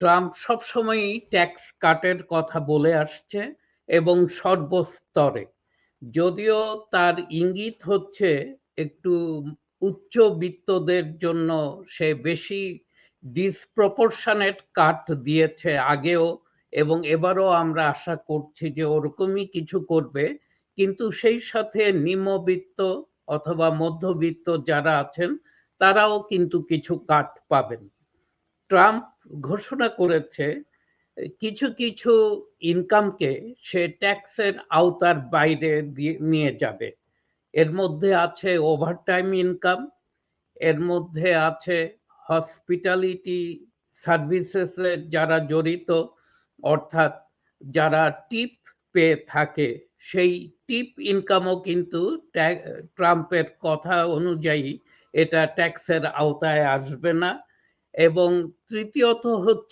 Trump সবসময়ই tax কাটের কথা বলে আসছে এবং সর্বস্তরে। যদিও তার ইঙ্গিত হচ্ছে একটু উচ্চবিত্তদের জন্য সে বেশি ডিসপ্রপোর্শনেট কাট দিয়েছে আগেও এবং এবারও আমরা আশা করছি যে ওরকমই কিছু করবে। কিন্তু সেই সাথে নিম্নবিত্ত অথবা মধ্যবিত্ত যারা আছেন, তারাও কিন্তু কিছু কাট পাবেন। ট্রাম্প ঘোষণা করেছে, কিছু কিছু ইনকামকে সে ট্যাক্সের আওতার বাইরে নিয়ে যাবে। এর মধ্যে আছে ওভারটাইম ইনকাম, এর মধ্যে আছে হসপিটালিটি সার্ভিসেসে যারা জড়িত, অর্থাৎ যারা টিপ পেয়ে থাকে, সেই টিপ ইনকামও কিন্তু ট্রাম্পের কথা অনুযায়ী এটা ট্যাক্সের আওতায় আসবে না। এবং তৃতীয়ত হচ্ছে